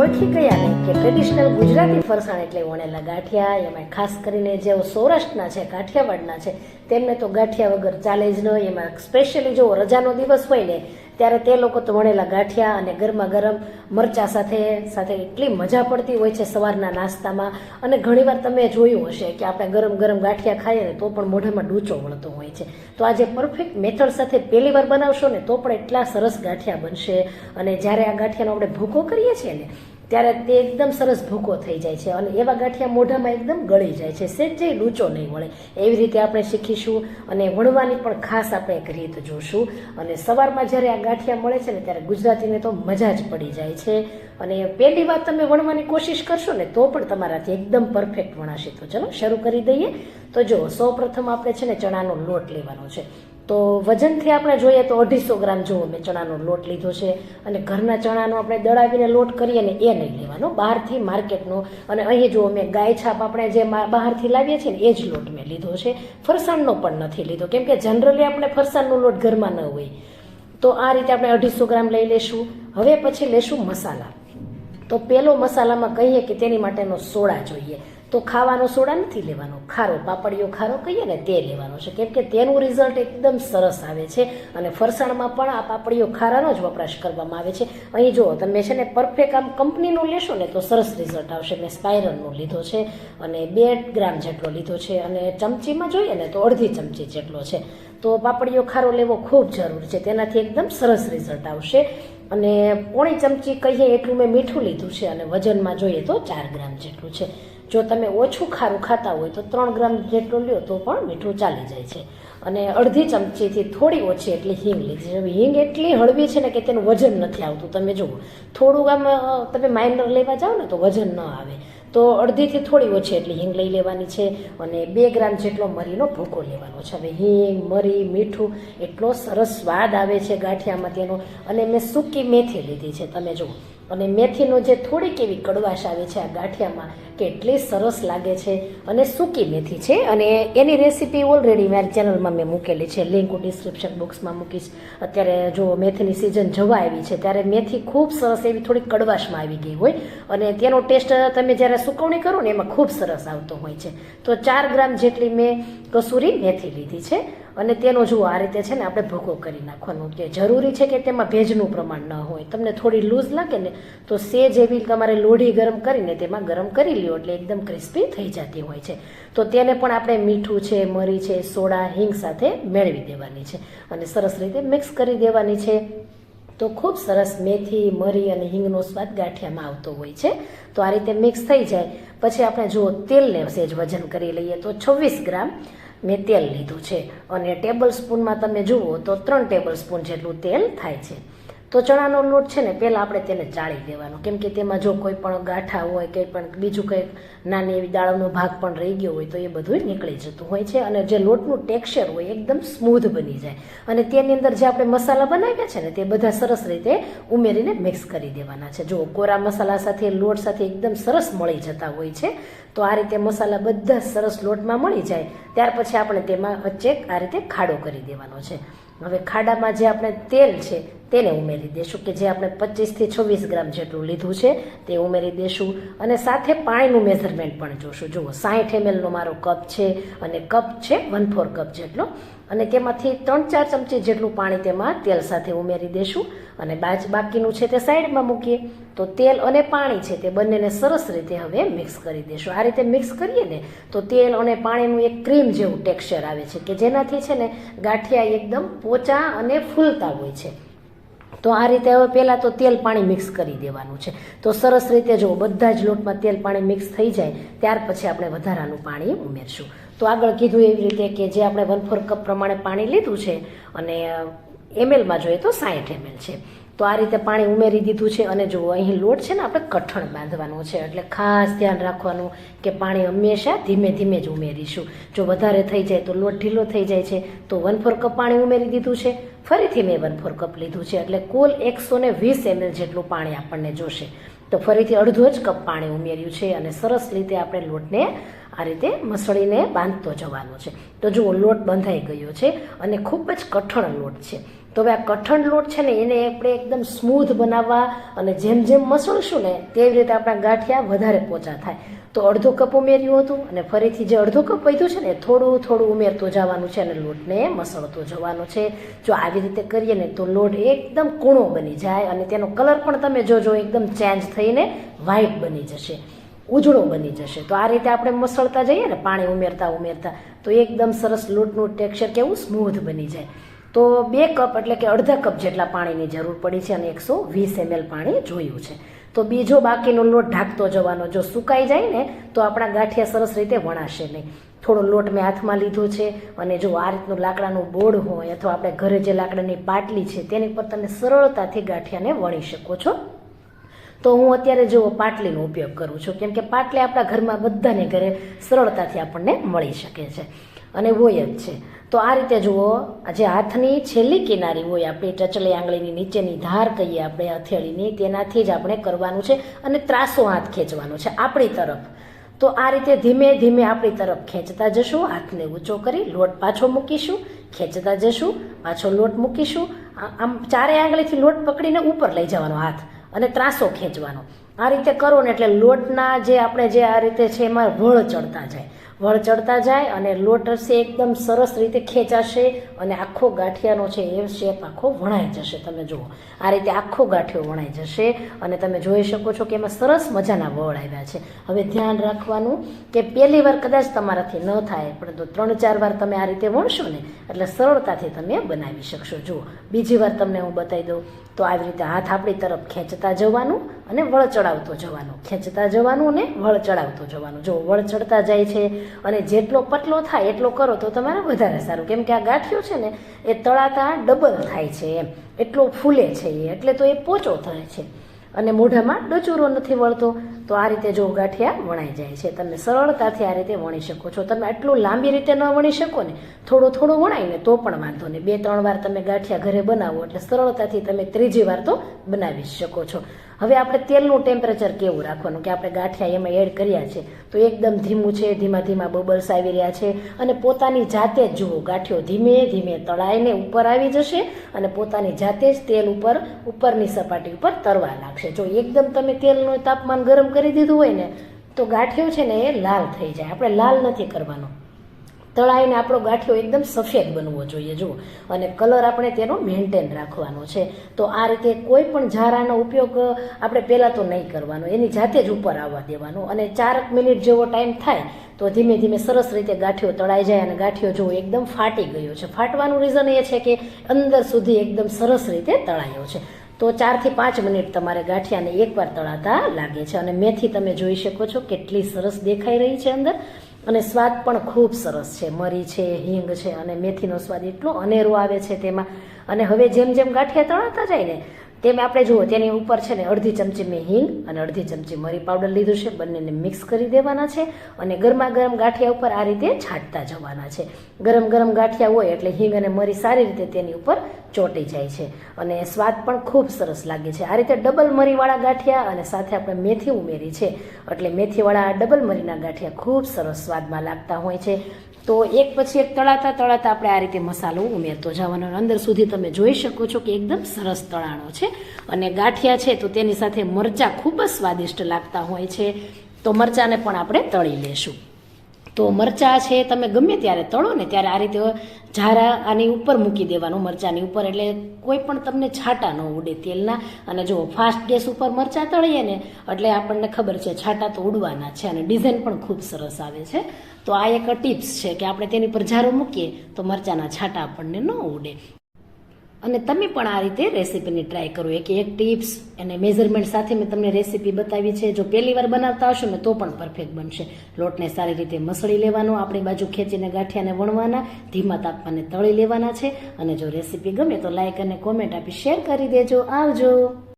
ઓળખી ગયા ને કે ટ્રેડિશનલ ગુજરાતી ફરસાણ એટલે વણેલા ગાંઠિયા એમાં ખાસ કરીને જેઓ સૌરાષ્ટ્રના છે કાઠિયાવાડના છે, તેમને તો ગાંઠિયા વગર ચાલે જ નહીં એમાં સ્પેશિયલી જો રજાનો દિવસ હોય ને, ત્યારે તે લોકો તો વણેલા ગાંઠિયા અને ગરમા ગરમ મરચા સાથે સાથે એટલી મજા પડતી હોય છે સવારના નાસ્તામાં. અને ઘણીવાર તમે જોયું હશે કે આપણે ગરમ ગરમ ગાંઠિયા ખાઈએ ને તો પણ મોઢામાં ડૂચો વળતો હોય છે. તો આજે પરફેક્ટ મેથડ સાથે પહેલી વાર બનાવશો ને, તો પણ એટલા સરસ ગાંઠિયા બનશે. અને જ્યારે આ ગાંઠિયાનો આપણે ભૂકો કરીએ છીએ ને ત્યારે તે એકદમ સરસ ભૂકો થઈ જાય છે અને એવા ગાંઠિયા મોઢામાં એકદમ ગળી જાય છે. સેજે લૂચો નહીં વળે. એવી રીતે આપણે શીખીશું અને વણવાની પણ ખાસ આપણે એક રીત જોશું. અને સવારમાં જ્યારે આ ગાંઠિયા મળે છે ને ત્યારે ગુજરાતીને તો મજા જ પડી જાય છે. અને પહેલી વાત તમે વણવાની કોશિશ કરશો ને તો પણ તમારાથી એકદમ પરફેક્ટ વણાશે. તો ચલો શરૂ કરી દઈએ. તો જો સૌ પ્રથમ આપણે છે ને ચણાનો લોટ લેવાનો છે. તો વજનથી આપણે જોઈએ તો અઢીસો ગ્રામ જુઓ મેં ચણાનો લોટ લીધો છે અને ઘરના ચણાનો આપણે દળાવીને લોટ કરીએ ને એ નહીં લેવાનો. બહારથી માર્કેટનો અને અહીં જુઓ મેં ગાય છાપ આપણે જે બહારથી લાવીએ છીએ ને એ જ લોટ મેં લીધો છે. ફરસાણનો પણ નથી લીધો. કેમ કે જનરલી આપણે ફરસાણનો લોટ ઘરમાં ન હોય. તો આ રીતે આપણે અઢીસો ગ્રામ લઈ લેશું. હવે પછી લેશું મસાલા. તો પેલો મસાલામાં કહીએ કે તેની માટેનો સોડા જોઈએ. તો ખાવાનો સોડા નથી લેવાનો. ખારો પાપડીઓ ખારો કહીએ ને તે લેવાનો છે. કેમ કે તેનું રિઝલ્ટ એકદમ સરસ આવે છે અને ફરસાણમાં પણ આ પાપડીઓ ખારાનો જ વપરાશ કરવામાં આવે છે. અહીં જુઓ, તમે છે ને પરફેક્ટ આમ કંપનીનું લેશો ને તો સરસ રિઝલ્ટ આવશે. મેં સ્પાયરલનો લીધો છે અને બે ગ્રામ જેટલો લીધો છે અને ચમચીમાં જોઈએ ને તો અડધી ચમચી જેટલો છે. તો પાપડીઓ ખારો લેવો ખૂબ જરૂર છે. તેનાથી એકદમ સરસ રિઝલ્ટ આવશે. અને પોણી ચમચી કહીએ એટલું મેં મીઠું લીધું છે અને વજનમાં જોઈએ તો ચાર ગ્રામ જેટલું છે. જો તમે ઓછું ખારું ખાતા હોય તો ત્રણ ગ્રામ જેટલું લ્યો તો પણ મીઠું ચાલી જાય છે. અને અડધી ચમચીથી થોડી ઓછી એટલી હિંગ લીધી. છે હિંગ એટલી હળવી છે ને કે તેનું વજન નથી આવતું. તમે જુઓ થોડું આમ તમે માઇનર લેવા જાઓ ને તો વજન ન આવે. તો અડધીથી થોડી ઓછી એટલી હિંગ લઈ લેવાની છે અને બે ગ્રામ જેટલો મરીનો ભૂકો લેવાનો છે. હવે હિંગ, મરી, મીઠું એટલો સરસ સ્વાદ આવે છે ગાંઠિયામાં તેનો. અને મેં સૂકી મેથી લીધી છે, તમે જુઓ. અને મેથીનો જે થોડીક એવી કડવાશ આવે છે આ ગાંઠિયામાં કે એટલી સરસ લાગે છે અને સૂકી મેથી છે? અને એની રેસીપી ઓલરેડી મારી ચેનલમાં મેં મૂકેલી છે. લિંક હું ડિસ્ક્રિપ્શન બોક્સમાં મૂકીશ. અત્યારે જો મેથીની સિઝન જવા આવી છે, ત્યારે મેથી ખૂબ સરસ એવી થોડી કડવાશમાં આવી ગઈ હોય. અને તેનો ટેસ્ટ તમે જ્યારે સુકવણી કરો ને, એમાં ખૂબ સરસ આવતો હોય છે. તો ચાર ગ્રામ જેટલી મેં કસૂરી મેથી લીધી છે. અને તેનો જુઓ, આ રીતે છે ને આપણે ભૂકો કરી નાખવાનો. કે જરૂરી છે કે તેમાં ભેજનું પ્રમાણ ન હોય. તમને થોડી લૂઝ લાગે ને, તો સેજ એવી તમારે લોઢી ગરમ કરીને તેમાં ગરમ કરી લ્યો. એટલે એકદમ ક્રિસ્પી થઈ જતી હોય છે. તો તેને પણ આપણે મીઠું છે, મરી છે, સોડા, હિંગ સાથે મેળવી દેવાની છે. અને સરસ રીતે મિક્સ કરી દેવાની છે. તો ખૂબ સરસ મેથી, મરી અને હિંગનો સ્વાદ ગાંઠિયામાં આવતો હોય છે. તો આ રીતે મિક્સ થઈ જાય. પછી આપણે જુઓ, તેલને સેજ વજન કરી લઈએ તો છવ્વીસ ગ્રામ મેં તેલ લીધું છે. અને ટેબલ સ્પૂનમાં તમે જુઓ તો ત્રણ ટેબલ સ્પૂન જેટલું તેલ થાય છે. તો ચણાનો લોટ છે ને, પહેલાં આપણે તેને ચાળી દેવાનો કેમ કે તેમાં જો કોઈ પણ ગાંઠા હોય કંઈ પણ બીજું કંઈક નાની એવી દાળનો ભાગ પણ રહી ગયો હોય, તો એ બધું નીકળી જતું હોય છે અને જે લોટનું ટેક્સચર હોય એકદમ સ્મૂધ બની જાય. અને તેની અંદર જે આપણે મસાલા બનાવ્યા છે ને, તે બધા સરસ રીતે ઉમેરીને મિક્સ કરી દેવાના છે. જો કોરા મસાલા સાથે, લોટ સાથે એકદમ સરસ મળી જતા હોય છે, તો આ રીતે મસાલા બધા સરસ લોટમાં મળી જાય. ત્યાર પછી આપણે તેમાં વચ્ચે આ રીતે ખાડો કરી દેવાનો છે. હવે ખાડામાં જે આપણે તેલ છે તેને ઉમેરી દેશું કે જે આપણે પચીસથી છવ્વીસ ગ્રામ જેટલું લીધું છે તે ઉમેરી દેશું અને સાથે પાણીનું મેઝરમેન્ટ પણ જોશું. જુઓ, સાઠ એમએલનો મારો કપ છે અને કપ છે વન ફોર કપ જેટલો. અને તેમાંથી ત્રણ ચાર ચમચી જેટલું પાણી તેમાં તેલ સાથે ઉમેરી દેશું. અને બાજ બાકીનું છે તે સાઈડમાં મૂકીએ. તો તેલ અને પાણી છે તે બંનેને સરસ રીતે હવે મિક્સ કરી દેશું. આ રીતે મિક્સ કરીએ ને તો તેલ અને પાણીનું એક ક્રીમ જેવું ટેક્સચર આવે છે કે જેનાથી છે ને ગાંઠિયા એકદમ પોચા અને ફૂલતા હોય છે. તો આ રીતે હવે પહેલાં તો તેલ પાણી મિક્સ કરી દેવાનું છે. તો સરસ રીતે જો બધા જ લોટમાં તેલ પાણી મિક્સ થઈ જાય, ત્યાર પછી આપણે વધારાનું પાણી ઉમેરશું. તો આગળ કીધું એવી રીતે કે જે આપણે વન ફોર કપ પ્રમાણે પાણી લીધું છે, અને એમએલમાં જોઈએ તો સાઠ એમએલ છે. તો આ રીતે પાણી ઉમેરી દીધું છે, અને જો અહીં લોટ છે ને આપણે કઠણ બાંધવાનું છે, એટલે ખાસ ધ્યાન રાખવાનું કે પાણી હંમેશા ધીમે ધીમે જ ઉમેરીશું. જો વધારે થઈ જાય તો લોટ ઢીલો થઈ જાય છે, તો વન ફોર કપ પાણી ઉમેરી દીધું છે ફરીથી મેં વન ફોર કપ લીધું છે એટલે કુલ એકસો ને વીસ એમએલ જેટલું પાણી આપણને જોશે. તો ફરીથી અડધો જ કપ પાણી ઉમેર્યું છે અને સરસ રીતે આપણે લોટને આ રીતે મસળીને બાંધતો જવાનો છે. તો જુઓ, લોટ બંધાઈ ગયો છે અને ખૂબ જ કઠણ લોટ છે. તો હવે આ કઠણ લોટ છે ને, એને આપણે એકદમ સ્મૂધ બનાવવા અને જેમ જેમ મસળશું ને, તેવી રીતે આપણા ગાંઠિયા વધારે પોચા થાય. તો અડધો કપ ઉમેર્યું હતું અને ફરીથી જે અડધો કપ વધ્યું છે ને, થોડું થોડું ઉમેરતું જવાનું છે અને લોટને મસળતો જવાનો છે. જો આવી રીતે કરીએ ને, તો લોટ એકદમ કૂણો બની જાય અને તેનો કલર પણ તમે જોજો, એકદમ ચેન્જ થઈને વ્હાઈટ બની જશે. ઉજળો બની જશે. તો આ રીતે આપણે મસળતા જઈએ ને, પાણી ઉમેરતા ઉમેરતા, તો એકદમ સરસ લોટનું ટેક્સચર કેવું સ્મૂધ બની જાય. તો બે કપ એટલે કે અડધા કપ જેટલા પાણીની જરૂર પડી છે અને એકસો વીસ એમએલ પાણી જોયું છે. તો બીજો બાકીનો લોટ ઢાંકતો જવાનો, જો સુકાઈ જાય ને, તો આપણા ગાંઠિયા સરસ રીતે વણાશે નહીં. થોડો લોટ મેં હાથમાં લીધો છે અને જો આ રીતનું લાકડાનું બોર્ડ હોય અથવા આપણે ઘરે જે લાકડાની પાટલી છે તેની પર તમે સરળતાથી ગાંઠિયાને વણી શકો છો. તો હું અત્યારે જો પાટલીનો ઉપયોગ કરું છું. કેમ કે પાટલી આપણા ઘરમાં બધાને ઘરે સરળતાથી આપણને મળી શકે છે. અને હોય જ છે. તો આ રીતે જુઓ જે હાથની છેલ્લી કિનારી હોય આપણી ટચલી આંગળીની નીચેની ધાર કહીએ આપણે, હથેળીની, તેનાથી જ આપણે કરવાનું છે અને ત્રાસો હાથ ખેંચવાનો છે આપણી તરફ. તો આ રીતે ધીમે ધીમે આપણી તરફ ખેંચતા જશું, હાથને ઊંચો કરી લોટ પાછો મૂકીશું, ખેંચતા જશું, પાછો લોટ મૂકીશું આમ ચારે આંગળીથી લોટ પકડીને ઉપર લઈ જવાનો હાથ. અને ત્રાસો ખેંચવાનો. આ રીતે કરો ને એટલે લોટના જે આપણે જે આ રીતે છે એમાં વળ ચડતા જાય. વળ ચડતા જાય અને લોટ હશે એકદમ સરસ રીતે ખેંચાશે અને આખો ગાંઠિયાનો છે એ શેપ આખો વણાઈ જશે. તમે જુઓ, આ રીતે આખો ગાંઠિયો વણાઈ જશે અને તમે જોઈ શકો છો કે એમાં સરસ મજાના વળ આવ્યા છે. હવે ધ્યાન રાખવાનું કે પહેલી વાર કદાચ તમારાથી ન થાય પરંતુ ત્રણ ચાર વાર તમે આ રીતે વણશો ને, એટલે સરળતાથી તમે બનાવી શકશો. જુઓ, બીજી વાર તમને હું બતાવી દઉં. તો આવી રીતે હાથ આપણી તરફ ખેંચતા જવાનું અને વળ ચડાવતો જવાનું. ખેંચતા જવાનું અને વળ ચડાવતો જવાનું. જો વળ ચડતા જાય છે અને જેટલો પતલો થાય, એટલો કરો તો તમારે વધારે સારું. કેમ કે આ ગાંઠિયો છે ને, એ તળાતા ડબલ થાય છે એમ. એટલો ફૂલે છે એ. એટલે તો એ પોચો થાય છે. અને મોઢામાં ડચુરો નથી વળતો, તો આ રીતે જો ગાંઠિયા વણાઈ જાય છે. તમે સરળતાથી આ રીતે વણી શકો છો. તમે આટલું લાંબી રીતે ન વણી શકો ને, થોડો થોડો વણાઈને તો પણ વાંધો નહીં. બે ત્રણ વાર તમે ગાંઠિયા ઘરે બનાવો એટલે સરળતાથી તમે ત્રીજી વાર તો બનાવી શકો છો. હવે આપણે તેલનું ટેમ્પરેચર કેવું રાખવાનું? કે આપણે ગાંઠિયા એમાં એડ કર્યા છે, તો એકદમ ધીમું છે, ધીમા ધીમા બબલ્સ આવી રહ્યા છે, અને પોતાની જાતે જ જુઓ, ગાંઠિયો ધીમે ધીમે તળાઈને ઉપર આવી જશે, અને પોતાની જાતે જ તેલ ઉપર, ઉપરની સપાટી ઉપર તરવા લાગશે. જો એકદમ તમે તેલનું તાપમાન ગરમ કરી દીધું હોય ને, તો ગાંઠિયો છે ને એ લાલ થઈ જાય. આપણે લાલ નથી કરવાનો. તળાઈને આપણો ગાંઠિયો એકદમ સફેદ બનવો જોઈએ, જુઓ. અને કલર આપણે તેનો મેન્ટેન રાખવાનો છે. તો આ રીતે કોઈ પણ ઝારાનો ઉપયોગ આપણે પહેલાં તો નહીં કરવાનો. એની જાતે જ ઉપર આવવા દેવાનો. અને ચારક મિનિટ જેવો ટાઈમ થાય, તો ધીમે ધીમે સરસ રીતે ગાંઠિયો તળાઈ જાય અને ગાંઠિયો જુઓ, એકદમ ફાટી ગયો છે. ફાટવાનું રીઝન એ છે કે અંદર સુધી એકદમ સરસ રીતે તળાયો છે. તો ચારથી પાંચ મિનિટ તમારે ગાંઠિયાને એકવાર તળાતા લાગે છે. અને મેથી તમે જોઈ શકો છો કેટલી સરસ દેખાઈ રહી છે અંદર. અને સ્વાદ પણ ખૂબ સરસ છે. મરી છે, હિંગ છે અને મેથીનો સ્વાદ એટલો અનેરો આવે છે તેમાં. અને હવે જેમ જેમ ગાંઠિયા તળાતા જાય ને તેમ આપણે જુઓ, તેની ઉપર છે ને અડધી ચમચી મેં હિંગ અને અડધી ચમચી મરી પાવડર લીધું છે. બંનેને મિક્સ કરી દેવાના છે અને ગરમા ગરમ ગાંઠિયા ઉપર આ રીતે છાંટતા જવાના છે. ગરમ ગરમ ગાંઠિયા હોય એટલે હિંગ અને મરી સારી રીતે તેની ઉપર ચોંટી જાય છે અને સ્વાદ પણ ખૂબ સરસ લાગે છે. આ રીતે ડબલ મરીવાળા ગાંઠિયા અને સાથે આપણે મેથી ઉમેરી છે. એટલે મેથીવાળા ડબલ મરીના ગાંઠિયા ખૂબ સરસ સ્વાદમાં લાગતા હોય છે. તો એક પછી એક તળાતા તળાતા આપણે આ રીતે મસાલો ઉમેરતો જવાનો અંદર સુધી તમે જોઈ શકો છો કે એકદમ સરસ તળાણો છે. અને ગાંઠિયા છે તો તેની સાથે મરચાં ખૂબ જ સ્વાદિષ્ટ લાગતા હોય છે. તો મરચાંને પણ આપણે તળી લેશું. તો મરચાં છે તમે ગમે ત્યારે તળો ને ત્યારે આ રીતે ઝારા આની ઉપર મૂકી દેવાનું, મરચાંની ઉપર. એટલે કોઈ પણ તમને છાંટા ન ઉડે તેલના. અને જો ફાસ્ટ ગેસ ઉપર મરચાં તળીએ ને, એટલે આપણને ખબર છે છાંટા તો ઉડવાના છે અને ડિઝાઇન પણ ખૂબ સરસ આવે છે. તો આ એક ટિપ્સ છે કે આપણે તેની પર ઝારો મૂકીએ તો મરચાંના છાંટા આપણને ન ઉડે. અને તમે પણ આ રીતે રેસીપીની ટ્રાય કરો. એક એક ટિપ્સ અને મેઝરમેન્ટ સાથે મેં તમને રેસીપી બતાવી છે. જો પહેલી વાર બનાવતા હશો ને તો પણ પરફેક્ટ બનશે. લોટને સારી રીતે મસળી લેવાનો, આપણી બાજુ ખેંચીને ગાંઠિયાને વણવાના, ધીમા તાપમાને તળી લેવાના છે. અને જો રેસીપી ગમે તો લાઇક અને કોમેન્ટ આપી શેર કરી દેજો. આવજો.